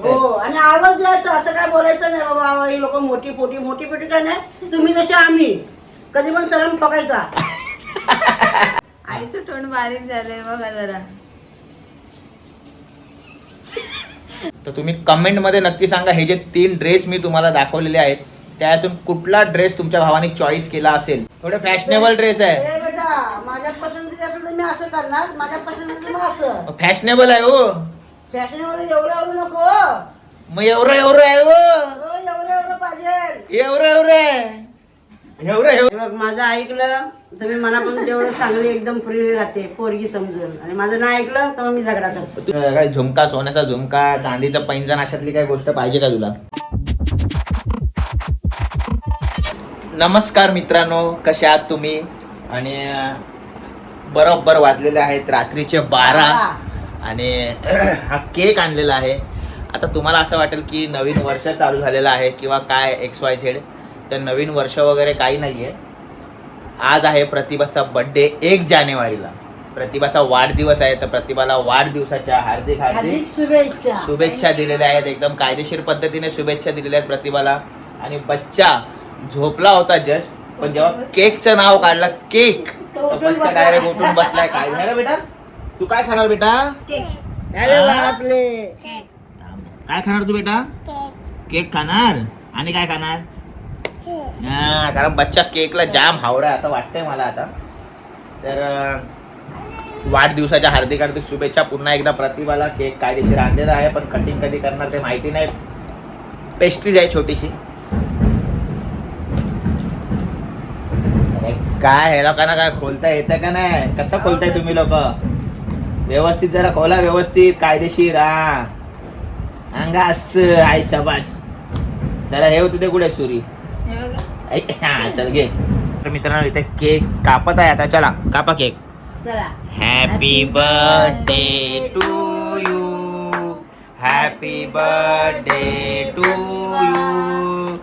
हो आणि आवाज द्यायचा असं काय बोलायचं नाही बाबा ही लोक मोठी पोटी मोठी पोटी काय नाही. तुम्ही कसे आम्ही कधी पण सरम ठोकायचा. आईचं तोंड बारीक झालंय बघा जरा. तर तुम्ही कमेंटमध्ये नक्की सांगा हे जे तीन ड्रेस मी तुम्हाला दाखवलेले आहेत त्यातून कुठला ड्रेस तुमच्या भावाने चॉईस केला असेल? थोडे फॅशनेबल ड्रेस आहे. ए बेटा माझ्या पसंतीचं असेल तर मी असं करणार माझ्या पसंतीचं मग असं. फॅशनेबल आहे हो. फॅशनमध्ये एवढं एवढं नको. हो मग एवढं एवढं आहे हो. एवढं एवढं पाहिजे. एवढं एवढं आहे. एवढं एवढं. हे बघ माझं ऐकलं तर मी मनापासून तेवढं चांगली एकदम फ्री राहते पोरगी समजून. आणि माझं नाही ऐकलं तर मग मी झगडा करतो. तू काय झुमका सोन्याचा झुमका चांदीचं पैंजण अशातली काय गोष्ट पाहिजे का तुला? नमस्कार मित्रांनो कसे आहात तुम्ही? आणि अं, बरोबर वाजलेले आहेत रात्रीचे बारा. आणि हा केक आणलेला आहे. आता तुम्हाला असं वाटेल की नवीन वर्ष चालू झालेलं आहे किंवा काय एक्स वाय झेड तर नवीन वर्ष वगैरे काही नाही आहे आज आहे प्रतिभाचा बड्डे एक जानेवारीला. प्रतिभाचा वाढदिवस आहे तर प्रतिभाला वाढदिवसाच्या हार्दिक हार्दिक शुभेच्छा. शुभेच्छा दिलेल्या आहेत. एकदम कायदेशीर पद्धतीने शुभेच्छा दिलेल्या आहेत प्रतिभाला. आणि बच्चा झोपला होता जस्ट पण जेव्हा केकचं नाव काढलं केक. तो तर बच्चा. डायरेक्ट उठून बसलाय. काय झालं बेटा? तू काय खाणार बेटा? अरे बापले काय खाणार तू बेटा? केक. खाणार? आणि काय खाणार? हा, कारण बच्चा केकला जाम हावरा असं वाटतंय मला आता. तर वाढदिवसाच्या हार्दिक हार्दिक शुभेच्छा. पुन्हा एकदा प्रतिभाला केक कायदेशीर आणलेला आहे पण कटिंग कधी करणार ते माहिती नाही. पेस्ट्रीज आहे छोटीशी. अरे काय हे लोकांना काय खोलता येतं का नाही? कसं खोलताय तुम्ही लोक? व्यवस्थित जरा खोला व्यवस्थित कायदेशीर हा. अंगास आय शबास. जरा हे होते ते कुठे सुरी? हे चल घे. तर मित्रांनो इथे केक कापत आहे आता चला कापा केक. चला. Happy birthday to you happy birthday to you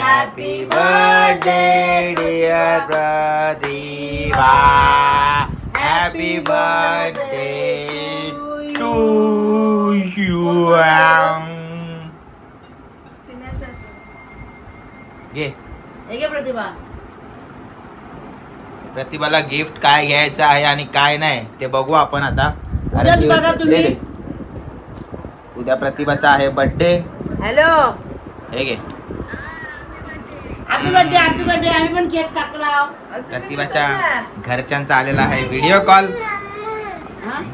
happy birthday dear Pratibha happy birthday घे घे प्रतिभा प्रतिभाला गिफ्ट काय घ्यायचं आहे आणि काय नाही ते बघू आपण आता. उद्याच ती- बघा तुम्ही. दे, दे. उद्या प्रतिभाचा आहे बर्थडे हॅलो हे घे. हॅपी बर्थडे हॅपी बर्थडे आम्ही पण केक कापला प्रतिभाच्या घरच्यांचा आलेला आहे व्हिडिओ कॉल?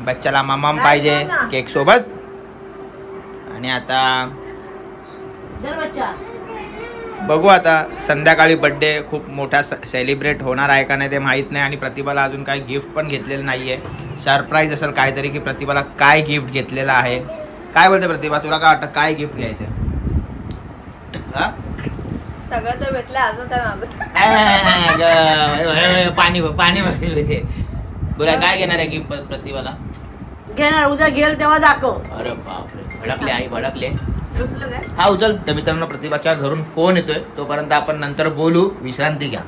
बच्चाला मामाम पाहिजे? केक सोबत. आणि आता बघू आता संध्याकाळी बर्थडे खूप मोठा सेलिब्रेट होणार आहे का नाही ते माहीत नाही आणि प्रतिभाला अजून काही गिफ्ट पण घेतलेलं नाही आहे सरप्राईज असेल काहीतरी की प्रतिभाला काय गिफ्ट घेतलेलं आहे. काय बोलते प्रतिभा तुला काय वाटतं काय गिफ्ट घ्यायचं? सगळं तर भेटलं अजून काय पाणी पाणी बोला काय घेणार आहे गिफ्ट प्रतिभाला? घेणार उद्या घेल तेव्हा दाखव. अरे बापरे भडकले आई भडकले. हा उचल. तर मित्रांनो प्रतिभाच्या घरून फोन येतोय. तोपर्यंत आपण नंतर बोलू विश्रांती घ्या.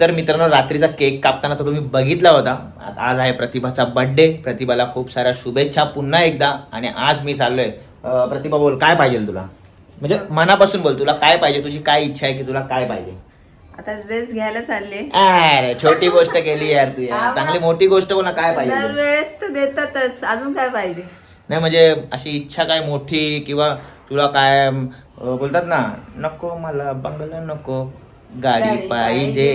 तर मित्रांनो रात्रीचा केक कापताना तर तुम्ही बघितला होता. आज आहे प्रतिभाचा बर्थडे प्रतिभाला खूप साऱ्या शुभेच्छा पुन्हा एकदा. आणि आज मी चाललोय. प्रतिभा बोल काय पाहिजे तुला? म्हणजे मनापासून बोल तुला काय पाहिजे? तुझी काय इच्छा आहे की तुला काय पाहिजे? आता ड्रेस घ्यायला चालले. अरे छोटी गोष्ट केली यार तू यार. चांगली मोठी गोष्ट बोल ना काय पाहिजे? दरवेळेस तर देतातच. अजून काय पाहिजे? नाही म्हणजे अशी इच्छा काय मोठी किंवा तुला काय अं, बोलतात ना नको मला बंगला नको. गाडी पाहिजे.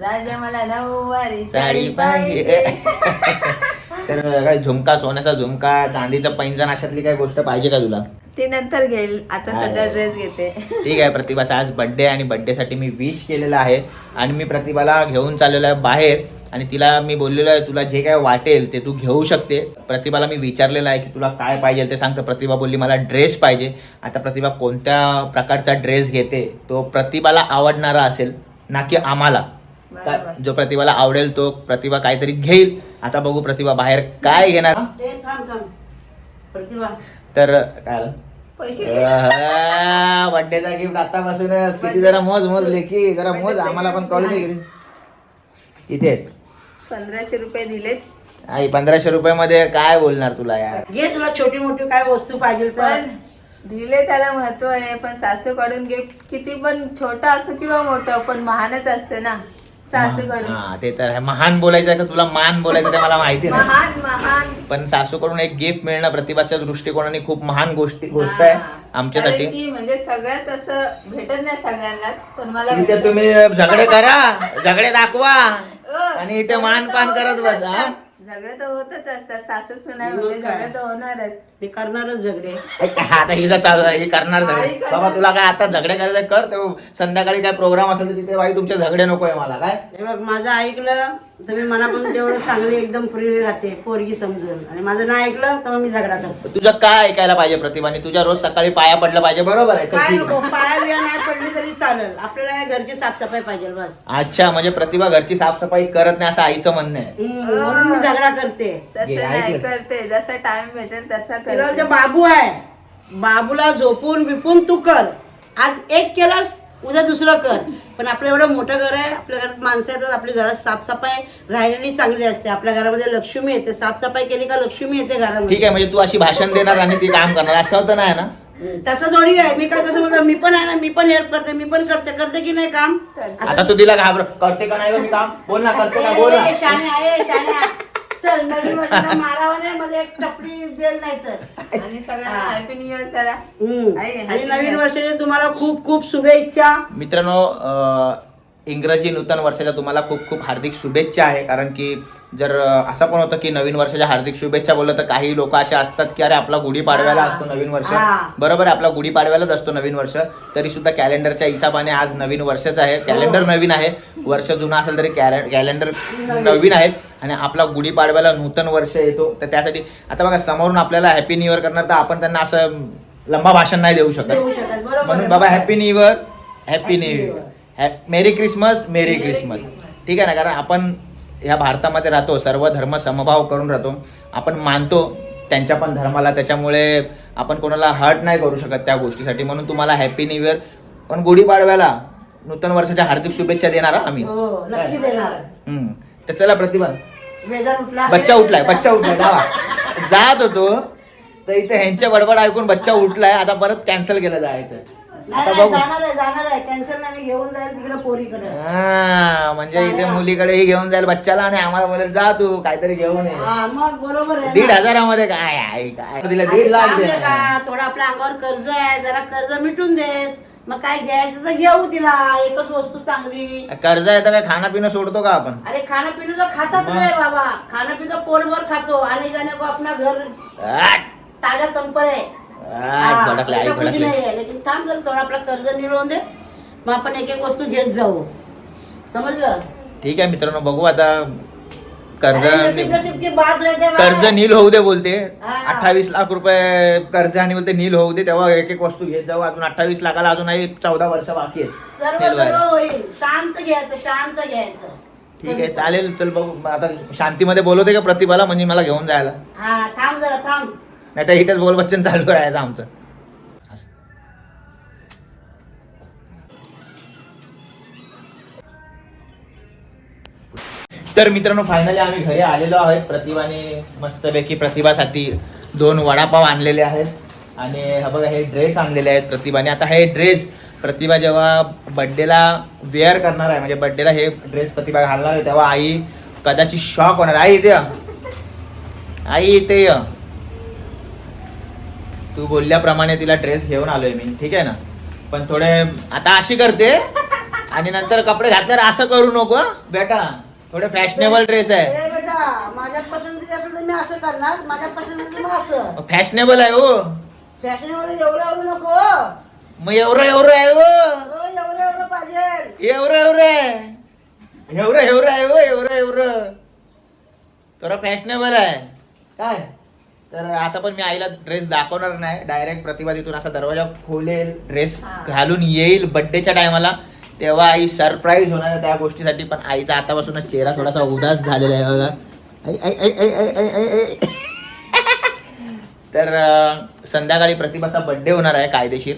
राजा मला नऊवारी साडी पाहिजे. तर काय झुमका सोन्याचा झुमका चांदीचं पैंजण अशातली काय गोष्ट पाहिजे का तुला? ते नंतर घेईल. आता सध्या. ड्रेस घेते. ठीक आहे प्रतिभाचा आज बड्डे आणि बड्डेसाठी मी विश केलेला आहे. आणि मी प्रतिभाला घेऊन चाललेलो आहे बाहेर. आणि तिला मी बोललेलो आहे तुला जे काय वाटेल ते तू घेऊ शकते. प्रतिभाला मी विचारलेलं आहे की तुला काय पाहिजे ते सांगतं. प्रतिभा बोलली मला ड्रेस पाहिजे. आता प्रतिभा कोणत्या प्रकारचा ड्रेस घेते? तो प्रतिभाला आवडणारा असेल ना की आम्हाला. जो प्रतिभाला आवडेल तो प्रतिभा काहीतरी घेईल. आता बघू प्रतिभा बाहेर काय घेणार? ते थांब थांब. प्रतिभा. तर काय? पैसे. बड्डेचा गिफ्ट आतापासूनच. किती जरा मोज मोज लेखी जरा मोज. आम्हाला पण कळू दे किती. इथे आहेत. पंधराशे रुपये दिलेत. आई पंधराशे रुपये मध्ये काय बोलणार तुला यार? घे तुला छोटी मोठी काय वस्तू पाहिजे तर. पण दिले त्याला महत्त्व आहे पण सासूकडून गिफ्ट किती पण छोटं असो किंवा मोठं पण महानच असते ना. सासूकडून. हा ते तर आहे. महान बोलायचं का तुला? मान बोलायचं ते मला माहिती नाही. महान महान. पण सासूकडून एक गिफ्ट मिळणं प्रतिभाच्या दृष्टिकोनाने खूप महान गोष्टी गोष्ट आहे हा. आमच्यासाठी की म्हणजे सगळ्याच असं भेटत नाही सगळ्यांना पण मला इथे. तुम्ही झगडे करा. झगडे दाखवा. अ, आणि इथे मान पान करत बसा. हा? झगडे तर होतच असतात. सासू सुना म्हणजे? झगडे तर होणारच. मी करणारच झगडे. आता हिचा चालू आहे ही करणार झगडे. बाबा तुला काय आता झगडे करायचे? कर तो संध्याकाळी काय प्रोग्राम असेल तर तिथे बाई तुमचे झगडे नकोय मला काय? हे बघ माझं ऐकलं तर मी मनापासून तेवढं चांगली एकदम फ्री राहते पोरगी समजून. आणि माझं नाही ऐकलं तर मग मी झगडा करतो. तुझं काय ऐकायला पाहिजे प्रतिभाने तुझ्या रोज सकाळी पाया पडलं पाहिजे बरोबर आहे काय नको. पाया बिया नाही पडली तरी चालेल. आपल्याला काय घरची साफसफाई पाहिजे बस. अच्छा म्हणजे प्रतिभा घरची साफसफाई करत नाही असं आईचं म्हणणं आहे. हम्म, म्हणून मी झगडा करते. घे, तसं नाही ऐकलंस? करते. जसा टाइम भेटेल तसा तिला करते. जे बाबू आहे. बाबूला झोपून बिपून तू कर. आज एक केलास उद्या दुसरं कर पण आपलं एवढं मोठं घर आहे आपल्या घरात माणसं येतात आपली घरात साफसफाई राहिलेली चांगली असते. आपल्या घरामध्ये लक्ष्मी येते. साफसफाई केली का लक्ष्मी येते ठीक घरामध्ये आहे म्हणजे तू अशी भाषण देणार आणि ती काम करणार. असं होतं नाही ना? तसं थोडी आहे. मी काय तसं बोलतो मी पण आहे ना मी पण हेल्प करते मी पण करते. करते की नाही काम. आता तू तिला घाबर करते का नाही गं मी काम? बोल ना करते का? बोल ना. ए, शाण्या आहे शाण्या. चल नवीन वर्षाचा मारावा नाही मला एक टपरी देल नाही तर. आणि सगळ्यांना हॅपी न्यू इयर करा. हम्म. आणि नवीन new वर्षाचे तुम्हाला खूप खूप शुभेच्छा. मित्रांनो अं, इंग्रजी नूतन वर्षाच्या तुम्हाला खूप खूप हार्दिक शुभेच्छा आहे. कारण की जर असं पण होतं की नवीन वर्षाच्या हार्दिक शुभेच्छा बोललं तर काही लोक असे असतात की अरे आपला गुढीपाडव्याला. असतो नवीन वर्ष. बरोबर आहे आपला गुढीपाडव्यालाच असतो नवीन वर्ष. तरी सुद्धा कॅलेंडरच्या हिसाबाने आज नवीन वर्षच आहे. कॅलेंडर हो. नवीन आहे. वर्ष जुना असेल तरी कॅलेंडर नवीन. आहे आणि आपला गुढीपाडव्याला नूतन वर्ष येतो. तर त्यासाठी आता बघा समोरून आपल्याला हॅपी न्यू इयर करणार तर आपण त्यांना असं लंबा भाषण नाही देऊ शकत. म्हणून. बाबा happy new year happy new year Year. Merry Christmas merry Christmas. ठीक आहे ना? कारण आपण ह्या भारतामध्ये राहतो सर्व धर्म समभाव करून राहतो. आपण मानतो त्यांच्या पण धर्माला त्याच्यामुळे आपण कोणाला हर्ट नाही करू शकत त्या गोष्टीसाठी. म्हणून तुम्हाला हॅपी न्यू इयर पण गुढीपाडव्याला नूतन वर्षाच्या हार्दिक शुभेच्छा देणार हा आम्ही. हो देणार. हम्म. तर चला प्रतिभा. बच्चा उठलाय बच्चा उठलाय. जावा. जात होतो. तर इथे ह्यांचे बडबड ऐकून बच्चा उठलाय. आता परत कॅन्सल केलं जायचं आता नाही, बघू. जाणार आहे जाणार आहे. कॅन्सर नाही मी घेऊन जाईल तिकडे पोरीकडे. हा, म्हणजे इथे मुलीकडेही घेऊन जाईल बच्चाला आणि आम्हाला बोलेल जा तू काहीतरी घेऊन ये. हा मग बरोबर आहे दीड ना. हजारामध्ये काय आहे काय? दिलं आणि दीड लाख काम दे थोडं आपल्या अंगावर कर्ज आहे जरा कर्ज मिटून देत मग काय घ्यायचं तर घेऊ तिला एकच वस्तू चांगली. कर्ज आहे तर काय खाणं पिणं सोडतो का आपण? अरे खाणं पिणं तर खातात? नाही बाबा. खाणं पिणं पोटभर खातो. आणि जाणे को अपना घर ताजा कंपन आहे आठ, भडकले आई ऐसा कुछ भडकले. नाही आहे. लेकिन थांब जर थोडा आपला कर्ज निळवून दे. मग आपण एक एक वस्तू घेत जाऊ. समजलं? ठीक आहे मित्रांनो बघू आता कर्ज. कर्ज नील होऊ दे बोलते. अठ्ठावीस लाख रुपये कर्ज आणि बोलते नील होऊ दे तेव्हा एक एक वस्तू घेत जाऊ. अजून अठ्ठावीस लाखाला अजूनही चौदा वर्ष बाकी आहेत. होईल. शांत घ्यायचं शांत घ्यायचं. ठीक आहे चालेल. चल बघू. आता शांतीमध्ये बोलवते का प्रतिभाला? म्हणजे मला घेऊन जायला. हा थांब जरा थांब. नाही तर इथेच बोल बच्चन चालू राहायचं आमचं. तर मित्रांनो फायनली आम्ही घरी आलेलो आहोत. प्रतिभाने मस्तपैकी प्रतिभासाठी दोन वडापाव आणलेले आहेत. आणि हा बघा हे ड्रेस आणलेले आहेत प्रतिभाने. आता हे ड्रेस प्रतिभा जेव्हा बड्डेला वेअर करणार आहे म्हणजे बड्डेला हे ड्रेस प्रतिभा घालणार आहे तेव्हा आई कदाचित शॉक होणार. आई इथे आई इथे तू बोलल्याप्रमाणे तिला ड्रेस घेऊन आलोय मी ठीक आहे ना? पण थोडे आता अशी करते आणि नंतर कपडे घातल्यावर असं करू नको हं, बेटा थोडे फॅशनेबल ड्रेस आहे. ए बेटा माझ्या पसंतीचे असेल तर मी असं करणार माझ्या पसंतीचं मग असं. फॅशनेबल आहे हो. फॅशनमध्ये एवढं नको. हो, मग एवढं एवढं आहे हो. एवढं एवढं पाहिजे. एवढं एवढं आहे. एवढं एवढं आहे हो एवढं एवढं. थोडं फॅशनेबल आहे. काय? तर आता पण मी आईला ड्रेस दाखवणार नाही. डायरेक्ट प्रतिभा तिथून असा दरवाजा खोलेल ड्रेस. घालून येईल बड्डेच्या टायमाला तेव्हा आई सरप्राईज होणार आहे त्या गोष्टीसाठी पण आईचा आतापासूनच चेहरा थोडासा उदास झालेला आहे बघा. तर संध्याकाळी प्रतिभाचा बड्डे होणार आहे कायदेशीर.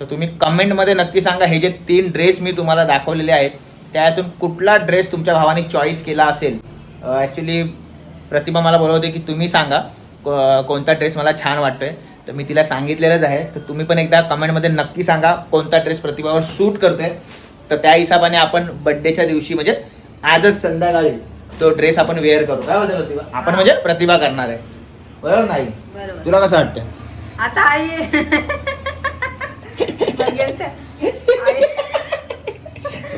तर तुम्ही कमेंटमध्ये नक्की सांगा हे जे तीन ड्रेस मी तुम्हाला दाखवलेले आहेत त्यातून कुठला ड्रेस तुमच्या भावाने चॉईस केला असेल? ॲक्च्युली प्रतिभा मला बोलवते की तुम्ही सांगा. कोणता ड्रेस मला छान वाटतोय तर मी तिला सांगितलेलंच आहे. तर तुम्ही पण एकदा कमेंटमध्ये नक्की सांगा कोणता ड्रेस प्रतिभावर सूट करतोय. तर त्या हिशोबाने आपण बड्डेच्या दिवशी म्हणजे आजच संध्याकाळी तो ड्रेस आपण वेअर करू. काय होतं प्रतिभा? आपण म्हणजे प्रतिभा करणार आहे. बरोबर नाही? तुला कसं वाटतं आता आई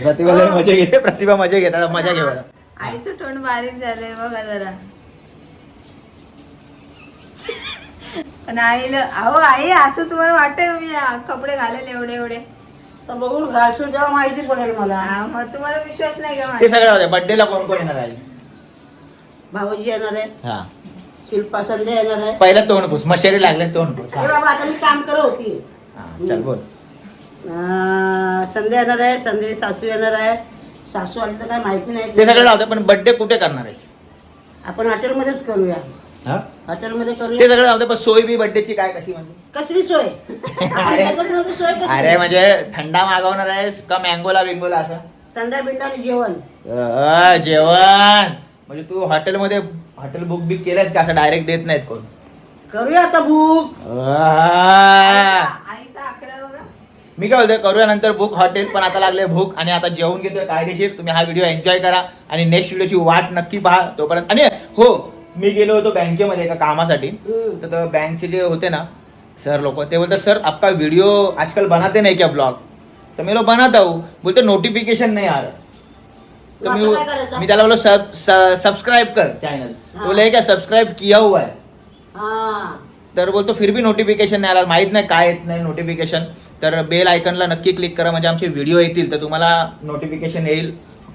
प्रतिभा मजा घेते. प्रतिभा मजा घेतात मजा घेऊ. आईचं तोंड बारीक झालंय बघा जरा. पण आईला अहो आई असं तुम्हाला वाटतंय मी कपडे घालेल एवढे एवढे? तर बघून घालशील तेव्हा माहिती पडेल मला. हा, मग तुम्हाला विश्वास नाही का ते? सगळं होते. कोण कोण येणार आहे? भाऊजी येणार आहे. हा. शिल्पा संध्या येणार आहे. पहिला तोंड पुस. मशेरी लागले तोंड पुस. अरे बाबा आता मी काम करत होती. हा, चल बोल. अं, संध्या येणार आहे. संध्या सासू येणार आहे. सासू आली तर काय माहिती नाही. ते सगळं दे, पण बड्डे कुठे करणार आहेस? आपण हॉटेलमध्येच करूया? हॉटेलमध्ये ते करूया सगळं जाऊ दे, पण सोय बी बड्डेची काय कशी म्हणजे कसली सोय? नव्हती सोय कसली? अरे म्हणजे थंडा मागवणार आहेस का मँगोला बिंगोला असं? थंडा बिंडा आणि जेवण. अ, जेवण. म्हणजे तू हॉटेलमध्ये हॉटेल बुक बिक केलंस का असं डायरेक्ट देत नाहीत कोण? करूया आता बुक अ, आईचा आकडा बघा. मी काय बोलतोय करूया नंतर बुक हॉटेल पण आता लागले भूक आणि आता जेवण घेतोय कायदेशीर. तुम्ही हा व्हिडिओ एन्जॉय करा आणि नेक्स्ट व्हिडिओची वाट नक्की पहा तोपर्यंत. आणि हो मी गेलो होतो बँकेमध्ये एका कामासाठी. तर बँकचे जे होते ना सर लोक ते बोलतात सर आपका व्हिडिओ आजकल बनाते नाही क्या ब्लॉग तर मी लोग बनाता. हूँ बोलते नोटिफिकेशन नहीं आ रहा तो मग आता काय करायचं? मी मी त्याला बोललो सब सब्सक्राइब कर चॅनल. तो बोले क्या सब्सक्राइब किया हुआ है? हा. तर बोलतो फिर भी नोटिफिकेशन नाही आला माहीत नाही काय येत नाही नोटिफिकेशन तर बेल आयकनला नक्की क्लिक करा म्हणजे आमचे व्हिडिओ येतील तर तुम्हाला नोटिफिकेशन येईल.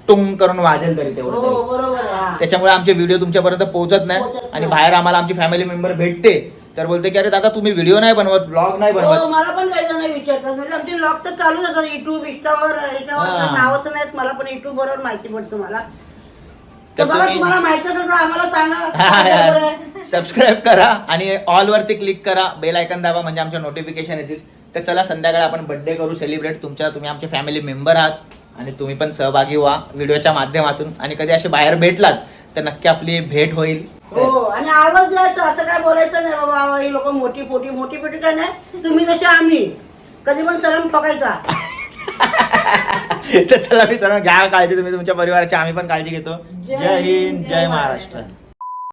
टुंग करून वाजेल तरी तेवढं हो तरी. बरोबर आहे. हा. त्याच्यामुळे आमचे व्हिडिओ तुमच्यापर्यंत पोहोचत नाही पोहोचत आणि नाही. बाहेर आम्हाला आमची फॅमिली मेंबर भेटते तर बोलते की अरे दादा तुम्ही व्हिडिओ नाही बनवत ब्लॉग नाही हो बनवत. मला पण काही जण विचारतात. म्हणजे आमचे लॉग तर चालूच असतात युट्यूब इंस्टावर ह्याच्यावर हा. नावं तर नाहीत. मला पण युट्यूब बरोबर माहिती पडतं मला. तर तर बघा तुम्ही- तुम्हाला माहिती असेल तर आम्हाला सांगा. काय बरोबर आहे. सबस्क्राईब करा आणि ऑल वरती क्लिक करा. बेल आयकन दाबा म्हणजे आमच्या नोटिफिकेशन येतील. तर चला संध्याकाळी आपण बर्थडे करू सेलिब्रेट तुमच्या तुम्ही आमचे फॅमिली मेंबर आहात. आणि तुम्ही पण सहभागी व्हा व्हिडिओच्या माध्यमातून. आणि कधी असे बाहेर भेटलात तर नक्की आपली भेट होईल. हो आणि आवाज द्यायचा असं काय बोलायचं नाही बाबा ही लोक मोठी पोटी मोठी पोटी काय नाही. तुम्ही जसे आम्ही कधी पण सरम ठोकायचा. तर चला मित्रांनो घ्या काळजी तुम्ही तुमच्या परिवाराची आम्ही पण काळजी घेतो. जय हिंद जय महाराष्ट्र.